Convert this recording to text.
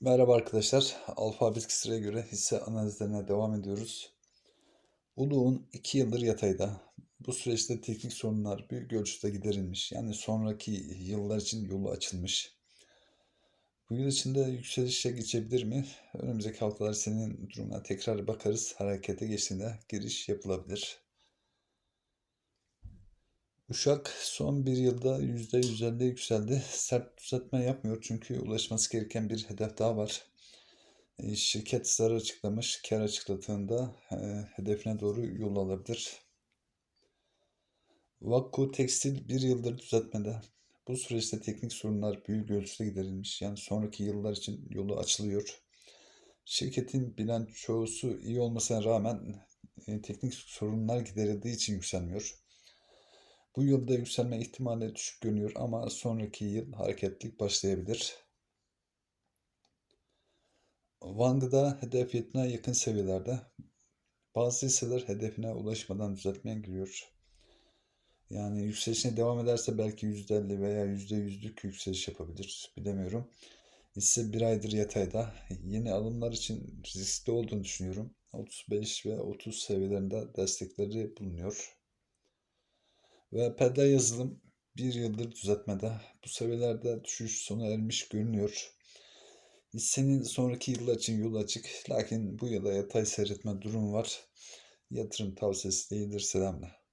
Merhaba arkadaşlar. Alfabet sıraya göre hisse analizlerine devam ediyoruz. Uluğun 2 yıldır yatayda. Bu süreçte teknik sorunlar büyük ölçüde giderilmiş. Yani sonraki yıllar için yolu açılmış. Bu yıl içinde yükselişe geçebilir mi? Önümüzdeki haftalar senin durumuna tekrar bakarız. Harekete geçtiğinde giriş yapılabilir. Uşak son bir yılda %150 yükseldi. Sert düzeltme yapmıyor çünkü ulaşması gereken bir hedef daha var. E, Şirket zarar açıklamış, kar açıkladığında e, hedefine doğru yol alabilir. Vakku Tekstil bir yıldır düzeltmede. Bu süreçte teknik sorunlar büyük ölçüde giderilmiş. Yani sonraki yıllar için yolu açılıyor. Şirketin bilançosu iyi olmasına rağmen e, teknik sorunlar giderildiği için yükselmiyor. Bu yılda yükselme ihtimali düşük görünüyor ama sonraki yıl hareketlilik başlayabilir. Vangu'da hedef fiyatına yakın seviyelerde. Bazı hisseler hedefine ulaşmadan düzeltmeye giriyor. Yani yükselişine devam ederse belki %50 veya %100'lük yükseliş yapabilir. Bilemiyorum. Hisse bir aydır yatayda. Yeni alımlar için riskli olduğunu düşünüyorum. 35 ve 30 seviyelerinde destekleri bulunuyor. Ve pedal yazılım bir yıldır düzeltmede. Bu seviyelerde düşüş sona ermiş görünüyor. Hissenin sonraki yıllar için yol açık. Lakin bu yılda yatay seyretme durumu var. Yatırım tavsiyesi değildir. Selamlar.